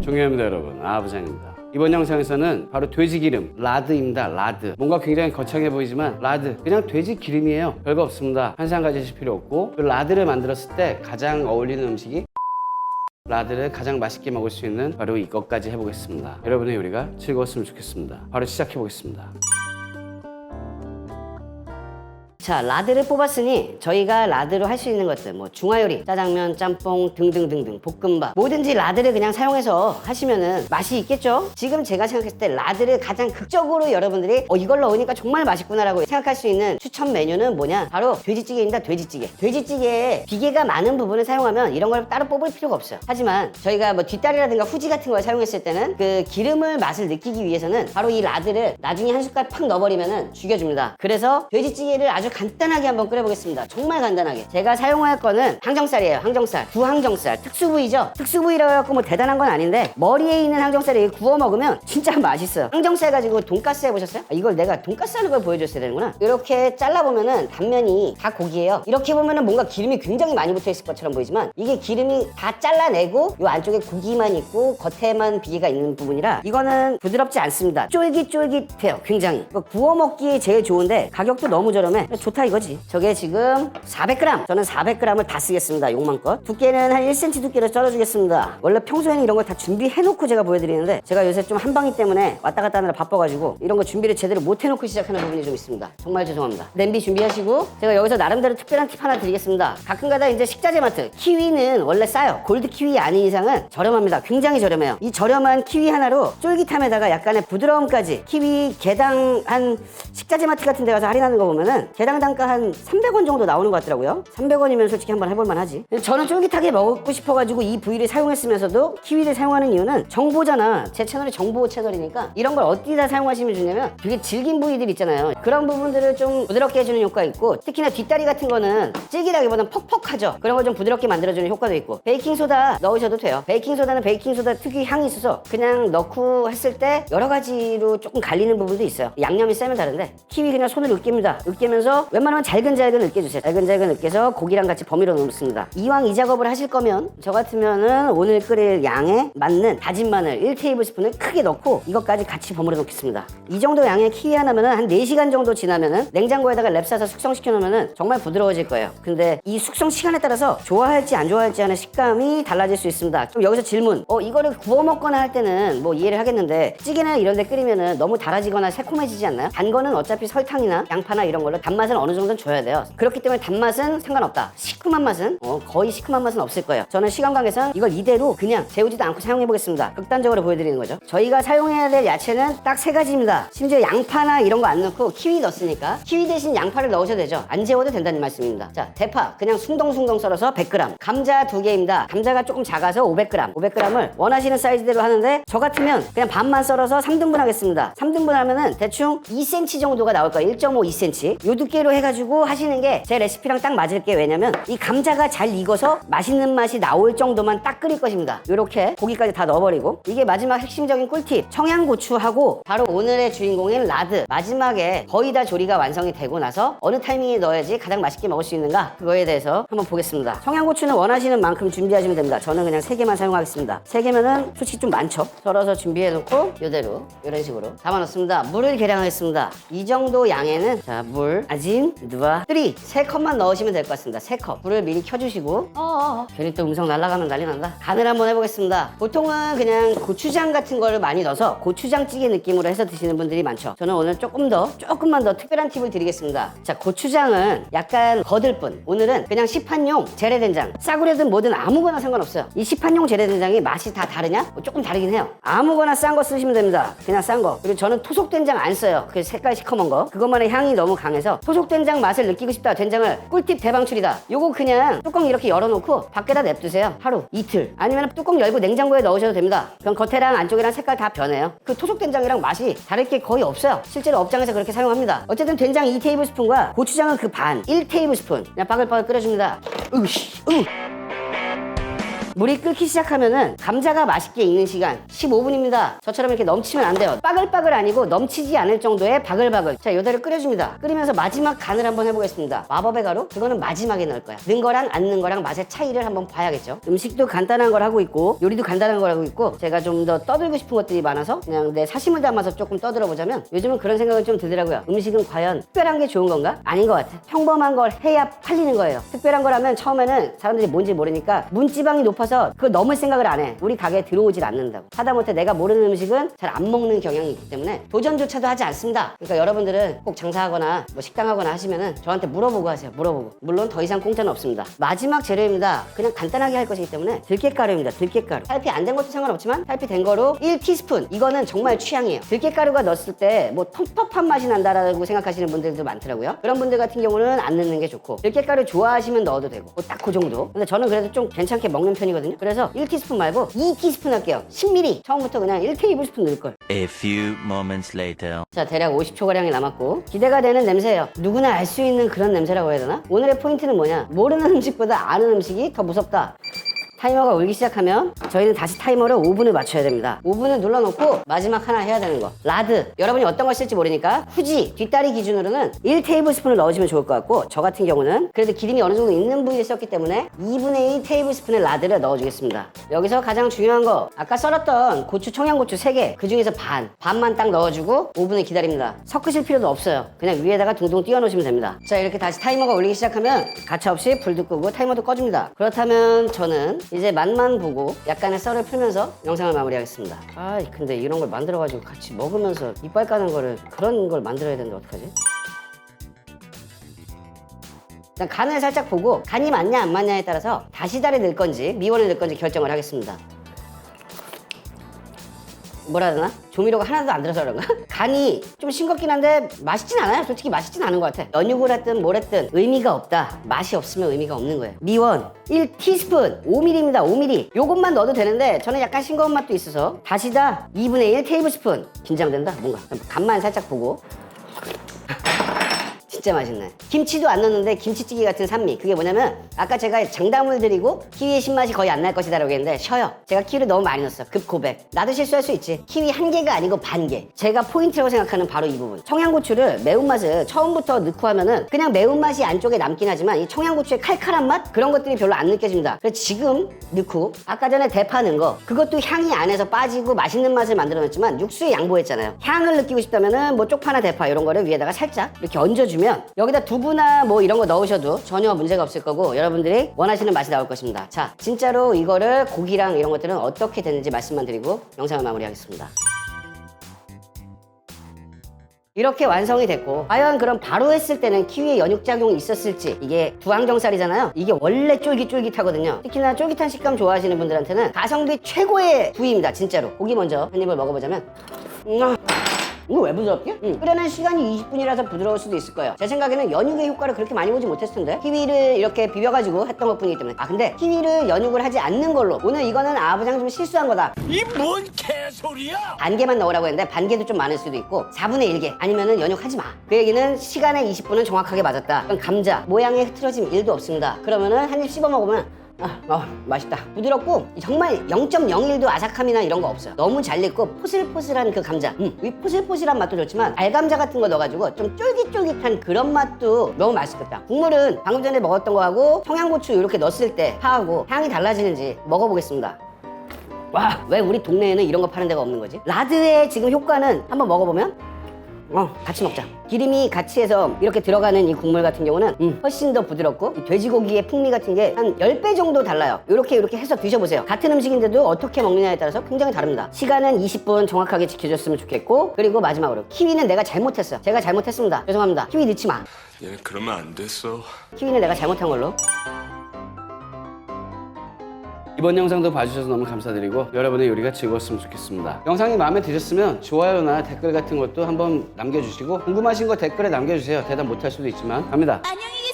중요합니다 여러분. 아부장입니다. 이번 영상에서는 바로 돼지 기름 라드입니다 라드. 뭔가 굉장히 거창해 보이지만 라드 그냥 돼지 기름이에요. 별거 없습니다. 환상 가지실 필요 없고 그 라드를 만들었을 때 가장 어울리는 음식이 라드를 가장 맛있게 먹을 수 있는 바로 이것까지 해보겠습니다. 여러분의 요리가 즐거웠으면 좋겠습니다. 바로 시작해 보겠습니다 자, 라드를 뽑았으니 저희가 라드로 할 수 있는 것들, 뭐 중화요리, 짜장면, 짬뽕 등등등등, 볶음밥 뭐든지 라드를 그냥 사용해서 하시면은 맛이 있겠죠? 지금 제가 생각했을 때 라드를 가장 극적으로 여러분들이 어 이걸 넣으니까 정말 맛있구나라고 생각할 수 있는 추천 메뉴는 뭐냐? 바로 돼지찌개입니다. 돼지찌개. 돼지찌개에 비계가 많은 부분을 사용하면 이런 걸 따로 뽑을 필요가 없어요. 하지만 저희가 뭐 뒷다리라든가 후지 같은 걸 사용했을 때는 그 기름을 맛을 느끼기 위해서는 바로 이 라드를 나중에 한 숟갈 팍 넣어버리면은 죽여줍니다. 그래서 돼지찌개를 아주 간단하게 한번 끓여보겠습니다. 정말 간단하게. 제가 사용할 거는 항정살이에요. 항정살. 구항정살. 특수 부위죠. 특수 부위라고 해갖고 뭐 대단한 건 아닌데 머리에 있는 항정살을 구워 먹으면 진짜 맛있어요. 항정살 가지고 돈가스 해보셨어요? 아, 이걸 내가 돈가스 하는 걸 보여줬어야 되는구나. 이렇게 잘라보면은 단면이 다 고기예요. 이렇게 보면은 뭔가 기름이 굉장히 많이 붙어 있을 것처럼 보이지만 이게 기름이 다 잘라내고 이 안쪽에 고기만 있고 겉에만 비계가 있는 부분이라 이거는 부드럽지 않습니다. 쫄깃쫄깃해요. 굉장히. 구워 먹기에 제일 좋은데 가격도 너무 저렴해. 좋다 이거지. 저게 지금 400g. 저는 400g을 다 쓰겠습니다. 욕망껏. 두께는 한 1cm 두께로 썰어주겠습니다. 원래 평소에는 이런 걸 다 준비해놓고 제가 보여드리는데 제가 요새 좀 한방이 때문에 왔다 갔다 하느라 바빠가지고 이런 거 준비를 제대로 못 해놓고 시작하는 부분이 좀 있습니다. 정말 죄송합니다. 냄비 준비하시고 제가 여기서 나름대로 특별한 팁 하나 드리겠습니다. 가끔가다 이제 식자재 마트 키위는 원래 싸요. 골드 키위 아닌 이상은 저렴합니다. 굉장히 저렴해요. 이 저렴한 키위 하나로 쫄깃함에다가 약간의 부드러움까지 키위 개당 한 식자재 마트 같은 데 가서 할인하는 거 보면은 개당 단가 한 300원 정도 나오는 것 같더라고요. 300원이면 솔직히 한번 해볼만 하지. 저는 쫄깃하게 먹고 싶어가지고 이 부위를 사용했으면서도 키위를 사용하는 이유는 정보잖아. 제 채널이 정보 채널이니까 이런 걸 어디다 사용하시면 좋냐면 되게 질긴 부위들 있잖아요. 그런 부분들을 좀 부드럽게 해주는 효과 있고 특히나 뒷다리 같은 거는 질기다기보다는 퍽퍽하죠. 그런 걸 좀 부드럽게 만들어주는 효과도 있고 베이킹 소다 넣으셔도 돼요. 베이킹 소다는 베이킹 소다 특유의 향이 있어서 그냥 넣고 했을 때 여러 가지로 조금 갈리는 부분도 있어요. 양념이 세면 다른데 키위 그냥 손을 으깨입니다. 으깨면서 웬만하면 잘근잘근 으깨주세요. 잘근잘근 으깨서 고기랑 같이 버무려 놓습니다. 이왕 이 작업을 하실 거면 저 같으면은 오늘 끓일 양에 맞는 다진 마늘 1테이블스푼을 크게 넣고 이것까지 같이 버무려 놓겠습니다. 이 정도 양의 키위 하나면은 한 4시간 정도 지나면은 냉장고에다가 랩 싸서 숙성시켜 놓으면은 정말 부드러워질 거예요. 근데 이 숙성 시간에 따라서 좋아할지 안 좋아할지 하는 식감이 달라질 수 있습니다. 그럼 여기서 질문. 어 이거를 구워 먹거나 할 때는 뭐 이해를 하겠는데 찌개나 이런 데 끓이면은 너무 달아지거나 새콤해지지 않나요? 단 거는 어차피 설탕이나 양파나 이런 걸로 단맛 은 어느 정도는 줘야 돼요. 그렇기 때문에 단맛은 상관없다. 시큼한 맛은 어, 거의 시큼한 맛은 없을 거예요. 저는 시간 관계상 이걸 이대로 그냥 재우지도 않고 사용해 보겠습니다. 극단적으로 보여드리는 거죠. 저희가 사용해야 될 야채는 딱 세 가지입니다. 심지어 양파나 이런 거 안 넣고 키위 넣었으니까 키위 대신 양파를 넣으셔도 되죠. 안 재워도 된다는 말씀입니다. 자, 대파 그냥 숭덩숭덩 썰어서 100g. 감자 두 개입니다. 감자가 조금 작아서 500g. 500g을 원하시는 사이즈대로 하는데 저 같으면 그냥 반만 썰어서 3등분 하겠습니다. 3등분 하면은 대충 2cm 정도가 나올 거예요. 1.5, 2cm. 요 두께 로 해가지고 하시는 게 제 레시피랑 딱 맞을 게 왜냐면 이 감자가 잘 익어서 맛있는 맛이 나올 정도만 딱 끓일 것입니다. 요렇게 고기까지 다 넣어버리고 이게 마지막 핵심적인 꿀팁 청양고추하고 바로 오늘의 주인공인 라드 마지막에 거의 다 조리가 완성이 되고 나서 어느 타이밍에 넣어야지 가장 맛있게 먹을 수 있는가 그거에 대해서 한번 보겠습니다. 청양고추는 원하시는 만큼 준비하시면 됩니다. 저는 그냥 세 개만 사용하겠습니다. 세 개면은 솔직히 좀 많죠. 썰어서 준비해 놓고 요대로 이런 식으로 담아 놓습니다. 물을 계량하겠습니다. 이 정도 양에는 자 물, 아 진, 누아, 뜨리 세 컵만 넣으시면 될 것 같습니다. 세 컵. 불을 미리 켜주시고 어어 괜히 또 음성 날아가면 난리 난다. 간을 한번 해보겠습니다. 보통은 그냥 고추장 같은 거를 많이 넣어서 고추장찌개 느낌으로 해서 드시는 분들이 많죠. 저는 오늘 조금 더 조금만 더 특별한 팁을 드리겠습니다. 자 고추장은 약간 거들 뿐. 오늘은 그냥 시판용 재래된장 싸구려든 뭐든 아무거나 상관없어요. 이 시판용 재래된장이 맛이 다 다르냐? 뭐 조금 다르긴 해요. 아무거나 싼 거 쓰시면 됩니다. 그냥 싼 거. 그리고 저는 토속된장 안 써요. 그 색깔 시커먼 거. 그것만의 향이 너무 강해서 토속 된장 맛을 느끼고 싶다. 된장을 꿀팁 대방출이다. 요거 그냥 뚜껑 이렇게 열어놓고 밖에다 냅두세요. 하루, 이틀. 아니면 뚜껑 열고 냉장고에 넣으셔도 됩니다. 그럼 겉에랑 안쪽이랑 색깔 다 변해요. 그 토속 된장이랑 맛이 다를 게 거의 없어요. 실제로 업장에서 그렇게 사용합니다. 어쨌든 된장 2테이블스푼과 고추장은 그 반, 1테이블스푼. 그냥 바글바글 끓여줍니다. 으씨, 으. 물이 끓기 시작하면은 감자가 맛있게 익는 시간 15분입니다. 저처럼 이렇게 넘치면 안 돼요. 빠글빠글 아니고 넘치지 않을 정도의 바글바글. 자, 요대로 끓여줍니다. 끓이면서 마지막 간을 한번 해보겠습니다. 마법의 가루? 그거는 마지막에 넣을 거야. 는 거랑 안 는 거랑 맛의 차이를 한번 봐야겠죠. 음식도 간단한 걸 하고 있고 요리도 간단한 걸 하고 있고 제가 좀 더 떠들고 싶은 것들이 많아서 그냥 내 사심을 담아서 조금 떠들어 보자면 요즘은 그런 생각은 좀 들더라고요. 음식은 과연 특별한 게 좋은 건가? 아닌 것 같아. 평범한 걸 해야 팔리는 거예요. 특별한 거라면 처음에는 사람들이 뭔지 모르니까 문지방이 높아서 그걸 넘을 생각을 안 해. 우리 가게에 들어오질 않는다고. 하다못해 내가 모르는 음식은 잘 안 먹는 경향이 있기 때문에 도전조차도 하지 않습니다. 그러니까 여러분들은 꼭 장사하거나 뭐 식당하거나 하시면은 저한테 물어보고 하세요. 물어보고. 물론 더 이상 공짜는 없습니다. 마지막 재료입니다. 그냥 간단하게 할 것이기 때문에 들깨가루입니다. 들깨가루. 탈피 안 된 것도 상관없지만 탈피 된 거로 1티스푼. 이거는 정말 취향이에요. 들깨가루가 넣었을 때 뭐 텁텁한 맛이 난다라고 생각하시는 분들도 많더라고요. 그런 분들 같은 경우는 안 넣는 게 좋고 들깨가루 좋아하시면 넣어도 되고 뭐 딱 그 정도. 근데 저는 그래도 좀 괜찮게 먹는 편이 거든요. 그래서 1티스푼 말고 2티스푼 할게요. 10ml. 처음부터 그냥 1테이블스푼 넣을 걸. A few moments later. 자 대략 50초가량이 남았고 기대가 되는 냄새예요 누구나 알 수 있는 그런 냄새라고 해야 되나? 오늘의 포인트는 뭐냐 모르는 음식보다 아는 음식이 더 무섭다 타이머가 울기 시작하면 저희는 다시 타이머를 5분을 맞춰야 됩니다. 5분을 눌러놓고 마지막 하나 해야 되는 거. 라드. 여러분이 어떤 걸 쓸지 모르니까 후지 뒷다리 기준으로는 1테이블스푼을 넣어주면 좋을 것 같고 저 같은 경우는 그래도 기름이 어느 정도 있는 부위에 썼기 때문에 2분의 1 테이블스푼의 라드를 넣어주겠습니다. 여기서 가장 중요한 거. 아까 썰었던 고추 청양고추 3개. 그 중에서 반. 반만 딱 넣어주고 5분을 기다립니다. 섞으실 필요도 없어요. 그냥 위에다가 둥둥 띄워 놓으시면 됩니다. 자 이렇게 다시 타이머가 울리기 시작하면 가차없이 불도 끄고 타이머도 꺼줍니다. 그렇다면 저는 이제 맛만 보고 약간의 썰을 풀면서 영상을 마무리하겠습니다 아 근데 이런 걸 만들어가지고 같이 먹으면서 이빨 까는 거를 그런 걸 만들어야 되는데 어떡하지? 일단 간을 살짝 보고 간이 맞냐 안 맞냐에 따라서 다시다를 넣을 건지 미원을 넣을 건지 결정을 하겠습니다. 뭐라 해야 되나? 조미료가 하나도 안 들어서 그런가? 간이 좀 싱겁긴 한데 맛있진 않아요. 솔직히 맛있진 않은 것 같아. 연육을 했든 뭘 했든 의미가 없다. 맛이 없으면 의미가 없는 거예요. 미원 1티스푼 5mm입니다. 5mm. 요것만 넣어도 되는데 저는 약간 싱거운 맛도 있어서 다시다 2분의 1 테이블스푼. 긴장된다. 뭔가 간만 살짝 보고 진짜 맛있네. 김치도 안 넣는데 김치찌개 같은 산미. 그게 뭐냐면 아까 제가 장담을 드리고 키위의 신맛이 거의 안 날 것이다 라고 했는데 쉬어요. 제가 키위를 너무 많이 넣었어. 급 고백. 나도 실수할 수 있지. 키위 한 개가 아니고 반 개. 제가 포인트라고 생각하는 바로 이 부분. 청양고추를 매운맛을 처음부터 넣고 하면은 그냥 매운맛이 안쪽에 남긴 하지만 이 청양고추의 칼칼한 맛? 그런 것들이 별로 안 느껴집니다. 그래서 지금 넣고 아까 전에 대파 넣은 거 그것도 향이 안에서 빠지고 맛있는 맛을 만들어냈지만 육수에 양보했잖아요. 향을 느끼고 싶다면은 뭐 쪽파나 대파 이런 거를 위에다가 살짝 이렇게 얹어주면 여기다 두부나 뭐 이런 거 넣으셔도 전혀 문제가 없을 거고 여러분들이 원하시는 맛이 나올 것입니다. 자, 진짜로 이거를 고기랑 이런 것들은 어떻게 되는지 말씀만 드리고 영상을 마무리하겠습니다. 이렇게 완성이 됐고 과연 그럼 바로 했을 때는 키위에 연육작용이 있었을지 이게 두항정살이잖아요 이게 원래 쫄깃쫄깃하거든요 특히나 쫄깃한 식감 좋아하시는 분들한테는 가성비 최고의 부위입니다 진짜로 고기 먼저 한 입을 먹어보자면 음, 이거 왜 부드럽지? 응. 끓여낸 시간이 20분이라서 부드러울 수도 있을 거예요. 제 생각에는 연육의 효과를 그렇게 많이 보지 못했을 텐데 키위를 이렇게 비벼가지고 했던 것 뿐이기 때문에 아 근데 키위를 연육을 하지 않는 걸로 오늘 이거는 아부장 좀 실수한 거다. 이 뭔 개소리야! 반 개만 넣으라고 했는데 반 개도 좀 많을 수도 있고 4분의 1개 아니면은 연육하지 마. 그 얘기는 시간의 20분은 정확하게 맞았다. 그럼 감자 모양의 흐트러짐 1도 없습니다. 그러면은 한 입 씹어 먹으면 아, 어, 맛있다. 부드럽고 정말 0.01도 아삭함이나 이런 거 없어요. 너무 잘 익고 포슬포슬한 그 감자. 음, 이 포슬포슬한 맛도 좋지만 알감자 같은 거 넣어가지고 좀 쫄깃쫄깃한 그런 맛도 너무 맛있겠다. 국물은 방금 전에 먹었던 거하고 청양고추 이렇게 넣었을 때 파하고 향이 달라지는지 먹어보겠습니다. 와, 왜 우리 동네에는 이런 거 파는 데가 없는 거지? 라드의 지금 효과는 한번 먹어보면 어, 같이 먹자. 기름이 같이 해서 이렇게 들어가는 이 국물 같은 경우는 음, 훨씬 더 부드럽고 이 돼지고기의 풍미 같은 게 한 10배 정도 달라요. 이렇게 이렇게 해서 드셔보세요. 같은 음식인데도 어떻게 먹느냐에 따라서 굉장히 다릅니다. 시간은 20분 정확하게 지켜줬으면 좋겠고 그리고 마지막으로 키위는 내가 잘못했어. 제가 잘못했습니다. 죄송합니다. 키위 넣지 마. 얘 그러면 안 됐어. 키위는 내가 잘못한 걸로. 이번 영상도 봐주셔서 너무 감사드리고 여러분의 요리가 즐거웠으면 좋겠습니다. 영상이 마음에 드셨으면 좋아요나 댓글 같은 것도 한번 남겨주시고 궁금하신 거 댓글에 남겨주세요. 대답 못할 수도 있지만 갑니다. 안녕히